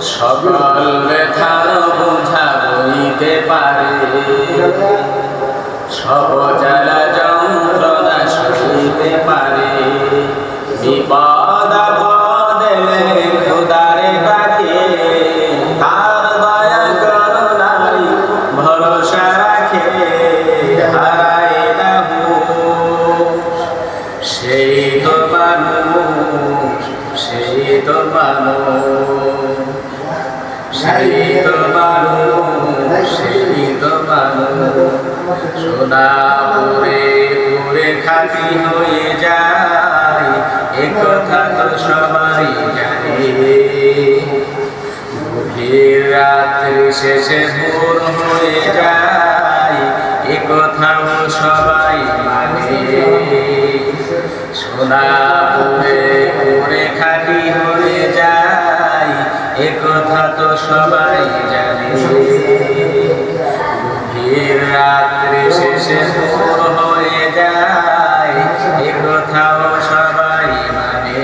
সকল ব্যথার বোঝা বইতে পারে। সব জ্বালা যন্ত্রণা সইতে পারে। বিপদ আপদে খোদারে ডাকে। তার দয়া করুণাই ভরসা রাখে। হারায় না। সেই তো মানুষ, সেই তো মানুষ। সেই তো মানুষ তো মানুষ সোনা পরে পরে খাটি হয়ে যায় এ কথা তো সবাই জানে গভীর রাত্রি শেষে ভোর হয়ে যায় এ কথাও সবাই মানে সোনা পরে পরে এ কথা তো সবাই জানি। গভীর রাত্রি শেষে হয়ে যায়, এ কথাও সবাই মানে।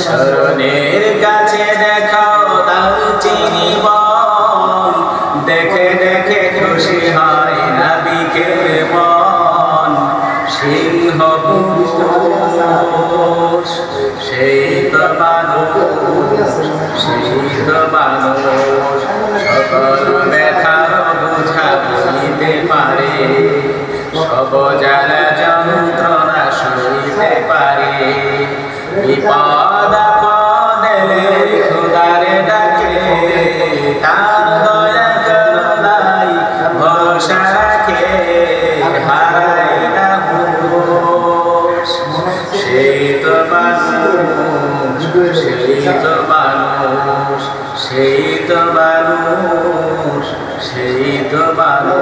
শরণের কাছে দেখাও তাও চিনি দেখে দেখে খুশি হয় নাবিকের মন। সিংহ পুরুষ সেই তো মানুষ সেই তো মানুষ সব যারা যন্ত্রণা মানুষ সেই তো মানুষ সেই তো মানুষ সেই তো মানুষ